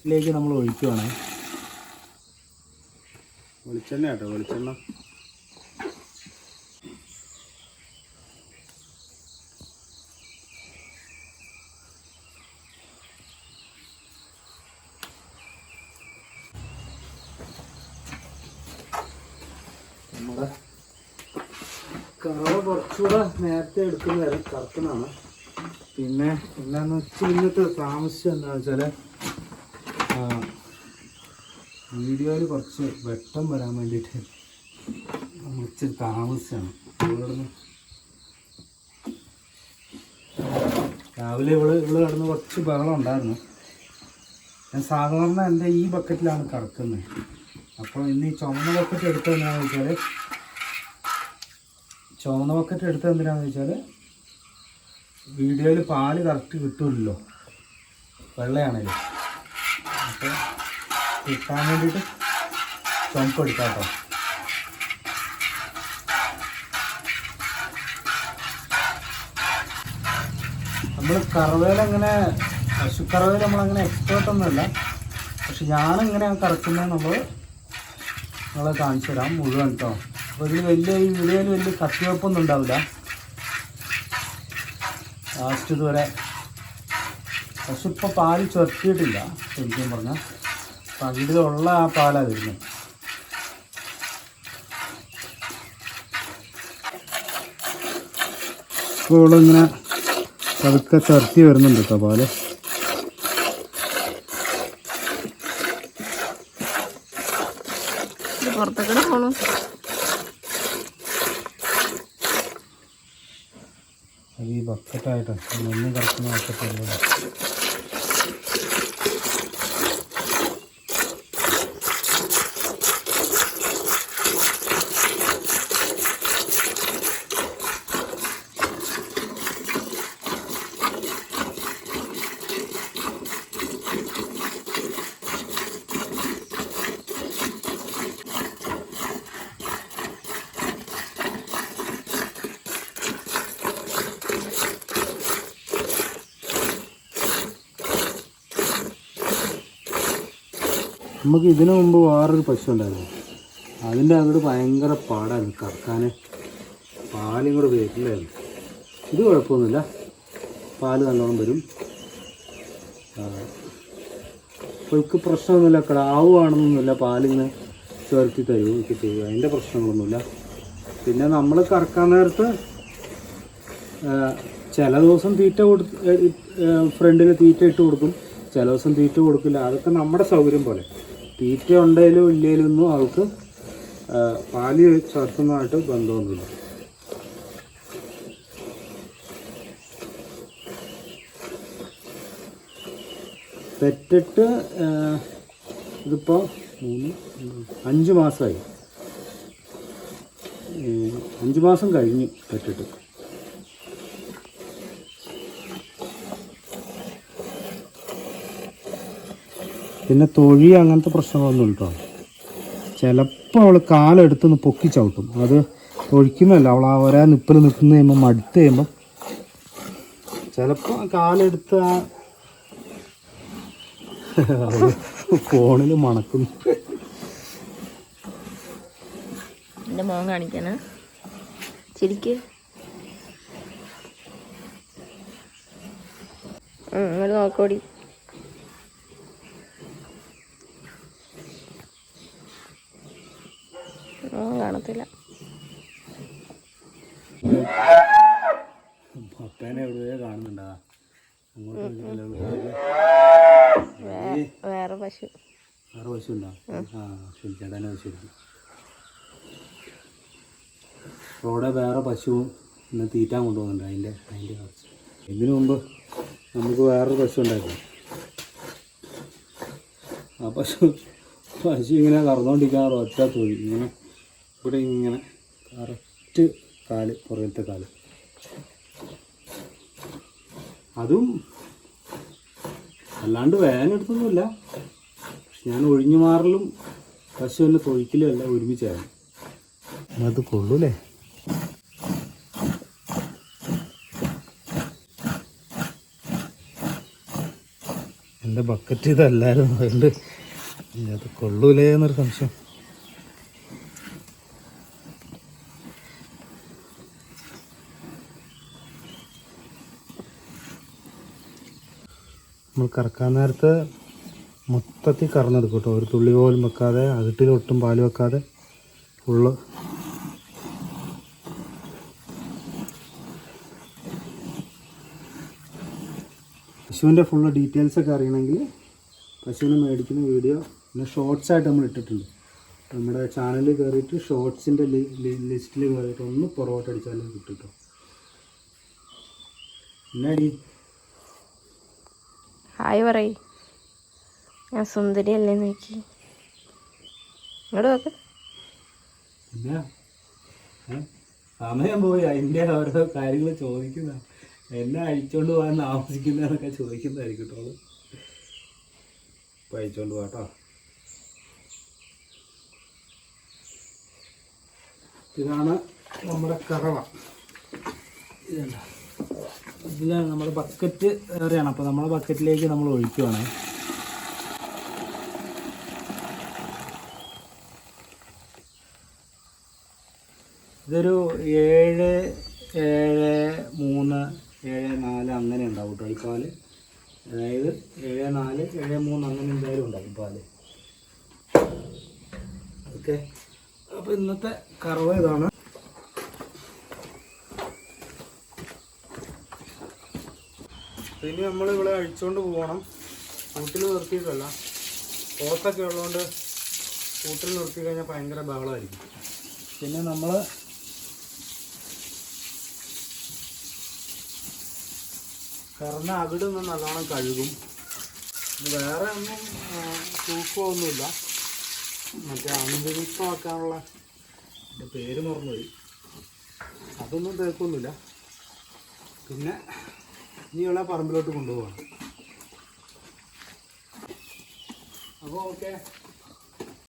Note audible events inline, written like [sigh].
ഇതിലേക്ക് നമ്മൾ ഒഴിക്കുവാണ്. വെളിച്ചെണ്ണ കേട്ടോ വെളിച്ചെണ്ണ. നമ്മുടെ കറവ കുറച്ചുകൂടെ നേരത്തെ എടുക്കുന്നതായിരുന്നു കറക്കുന്നതാണ്. പിന്നെ എന്താണെന്ന് വെച്ചാൽ ഇന്നത്തെ താമസിച്ചം എന്താണെന്ന് വെച്ചാൽ വീഡിയോയിൽ കുറച്ച് വെട്ടം വരാൻ വേണ്ടിയിട്ട് നമ്മൾ ഇച്ചിരി താമസിച്ചാണ്. ഇവിടുന്ന് രാവിലെ ഇവൾ ഇവൾ കിടന്ന് കുറച്ച് ബഹളം ഉണ്ടായിരുന്നു. ഞാൻ സാധാരണ എന്റെ ഈ ബക്കറ്റിലാണ് കിടക്കുന്നത്. അപ്പോൾ ഇന്ന് ഈ ചുമന്ന ബക്കറ്റ് എടുത്തത് എന്താണെന്ന് വെച്ചാൽ ചുവന്ന ബക്കറ്റ് എടുത്ത് എന്തിനാണെന്ന് വെച്ചാൽ വീഡിയോയിൽ പാൽ കറക്റ്റ് കിട്ടുമല്ലോ വെള്ളയാണല്ലോ അപ്പോൾ കിട്ടാൻ വേണ്ടിയിട്ട് ചുമപ്പ് എടുക്കാം കേട്ടോ. നമ്മൾ കറവേലങ്ങനെ പശുക്കറവേൽ നമ്മളങ്ങനെ എക്സ്പേർട്ട് ഒന്നുമല്ല. പക്ഷെ ഞാനിങ്ങനെ കറക്കുന്നത് നമ്മൾ നിങ്ങളെ കാണിച്ചു തരാം മുഴുവൻ കേട്ടോ. അപ്പോൾ ഇതിൽ വലിയ ഈ വീഡിയോയിൽ വലിയ കത്തിവെപ്പൊന്നും ഉണ്ടാവില്ല. ലാസ്റ്റ് ഇതുവരെ പക്ഷെ ഇപ്പോൾ പാൽ ചുരത്തിയിട്ടില്ല ശരിക്കും പറഞ്ഞാൽ പകിടിലുള്ള ആ പാലാണ് വരുന്നത് ഇപ്പോൾ ഇങ്ങനെ പതുക്കെ ചർത്തി വരുന്നുണ്ട് കേട്ടോ പാൽ. പുറത്തേക്കൂടെ Bak kıtaydı. Bunlar ne garip ne yapıyorlar. നമുക്ക് ഇതിനു മുമ്പ് വേറൊരു പശു ഉണ്ടായിരുന്നു. അതിന്റെ അങ്ങോട്ട് ഭയങ്കര പാടായിരുന്നു കറക്കാൻ. പാലും കൂടെ വരില്ലായിരുന്നു. ഇത് കുഴപ്പമൊന്നുമില്ല. പാൽ നല്ലോണം വരും. ഇവൾക്ക് പ്രശ്നമൊന്നുമില്ല. കിടാവുകയാണെന്നൊന്നുമില്ല പാലിങ്ങനെ ചേർത്തി തരുകയൊക്കെ ചെയ്യുക അതിന്റെ പ്രശ്നങ്ങളൊന്നുമില്ല. പിന്നെ നമ്മൾ കറക്കാൻ നേരത്ത് ചില ദിവസം തീറ്റ കൊടുത്ത് ഫ്രണ്ടിൽ തീറ്റ ഇട്ട് കൊടുക്കും. ചില ദിവസം തീറ്റ കൊടുക്കില്ല. അതൊക്കെ നമ്മുടെ സൗകര്യം പോലെ. തീറ്റ ഉണ്ടെങ്കിലും ഇല്ലെങ്കിലും ഒന്നും അവൾക്ക് പാൽ ചേർക്കുന്നതായിട്ട് ബന്ധമൊന്നുമില്ല. പെറ്റിട്ട് ഇതിപ്പോൾ മൂന്ന് അഞ്ച് മാസമായി അഞ്ച് മാസം കഴിഞ്ഞു പെറ്റിട്ട്. പിന്നെ തൊഴി അങ്ങനത്തെ പ്രശ്നങ്ങളൊന്നും കേട്ടോ. ചിലപ്പോൾ അവൾ കാലെടുത്തൊന്ന് പൊക്കി ചവിട്ടും. അത് തൊഴിക്കുന്നല്ല അവൾ ആ ഒരേ നിപ്പിൽ നിൽക്കുന്ന കഴിയുമ്പോൾ മടുത്ത് കഴിയുമ്പം ചിലപ്പോൾ കാലെടുത്ത് ആ [laughs] ഫോണിൽ മണക്കുന്നു എന്റെ മോൻ കാണിക്കാനാ? ശരിക്ക് നോക്കോടി ഓ കാണത്തില്ല. വേറെ പശു. വേറെ പശു ഉണ്ടോ ആ ശരി ചേട്ടാനെ പശു. അവിടെ വേറെ പശുവും ഇന്ന് തീറ്റാൻ കൊണ്ടുപോകുന്നുണ്ട്. അതിന്റെ അതിന്റെ കുറച്ച്. ഇതിനു മുമ്പ് നമുക്ക് വേറൊരു പശു ഉണ്ടായിരുന്നു. ആ പശു പശു ഇങ്ങനെ കറന്നുകൊണ്ടിരിക്കാൻ ഒറ്റ തൊഴിൽ ഇങ്ങനെ ഇവിടെ ഇങ്ങനെ കറക്റ്റ് കാൽ പുറകിലത്തെ കാൽ. അതും അല്ലാണ്ട് വേനെടുത്തൊന്നുമില്ല പക്ഷെ ഞാൻ ഒഴിഞ്ഞു മാറലും പശുവിന്റെ തൊഴിക്കലും എല്ലാം ഒരുമിച്ചായിരുന്നു അത് കൊള്ളൂലേ? എന്റെ ബക്കറ്റ് ഇതല്ലായിരുന്നു. അതുകൊണ്ട് അത് കൊള്ളൂലേ എന്നൊരു സംശയം. നമ്മൾ കറക്കാൻ നേരത്ത് മൊത്തത്തിൽ കറന്നെടുക്കും കേട്ടോ. ഒരു തുള്ളി പോലും വെക്കാതെ അകട്ടിലൊട്ടും പാൽ വെക്കാതെ ഫുള്ള് പശുവിന്റെ ഫുള്ള് ഡീറ്റെയിൽസ് ഒക്കെ അറിയണമെങ്കിൽ പശുവിനെ മേടിക്കുന്ന വീഡിയോ പിന്നെ ഷോർട്സ് ആയിട്ട് നമ്മൾ ഇട്ടിട്ടുണ്ട്. നമ്മുടെ ചാനലിൽ കയറിയിട്ട് ഷോർട്സിന്റെ ലിസ്റ്റിൽ കയറിയിട്ട് ഒന്ന് പുറകോട്ടടിച്ചാലും കിട്ടും കേട്ടോ പിന്നെ അടി ഹായ് പറയ്. ഞാൻ സുന്ദരിയല്ലേ നോക്കി? ഇങ്ങോട്ട്? സമയം പോയി. അതിന്റെ ഓരോ കാര്യങ്ങൾ ചോദിക്കുന്ന. എന്നെ അഴിച്ചോണ്ട് പോകാൻ താമസിക്കുന്നതൊക്കെ ചോദിക്കുന്നതായിരിക്കും കേട്ടോ അഴിച്ചോണ്ട് പോകാട്ടോ ഇതാണ് നമ്മുടെ കറവ. ഇതല്ല ഇതിലാണ് നമ്മുടെ ബക്കറ്റ് ഏറെയാണ് അപ്പോൾ നമ്മുടെ ബക്കറ്റിലേക്ക് നമ്മൾ ഒഴിക്കുവാണ്. ഇതൊരു ഏഴ് ഏഴ് മൂന്ന് ഏഴ് നാല് അങ്ങനെ ഉണ്ടാവും കേട്ടോ ഈ പാൽ. അതായത് ഏഴ് നാല് ഏഴ് മൂന്ന് അങ്ങനെ എന്തായാലും ഉണ്ടാവും പാൽ. ഓക്കെ. അപ്പോൾ ഇന്നത്തെ കറവ് ഇതാണ്. ഇനി നമ്മൾ ഇവിടെ അഴിച്ചുകൊണ്ട് പോകണം. കൂട്ടിൽ നിർത്തിയിട്ടല്ല. പോത്തൊക്കെ ഉള്ളതുകൊണ്ട് കൂട്ടിൽ നിർത്തി കഴിഞ്ഞാൽ ഭയങ്കര ബഹളമായിരിക്കും പിന്നെ നമ്മൾ കറന്ന അകിട് നിന്ന് നല്ലോണം കഴുകും. വേറെ ഒന്നും തൂക്കമൊന്നുമില്ല മറ്റേ അന്തരീക്ഷമാക്കാനുള്ള ആക്കാനുള്ള പേര് മറന്നുപോയി. അതൊന്നും തേക്കൊന്നുമില്ല. പിന്നെ ഇനിയുള്ള പറമ്പിലോട്ട് കൊണ്ടുപോകണം അപ്പോൾ ഓക്കെ.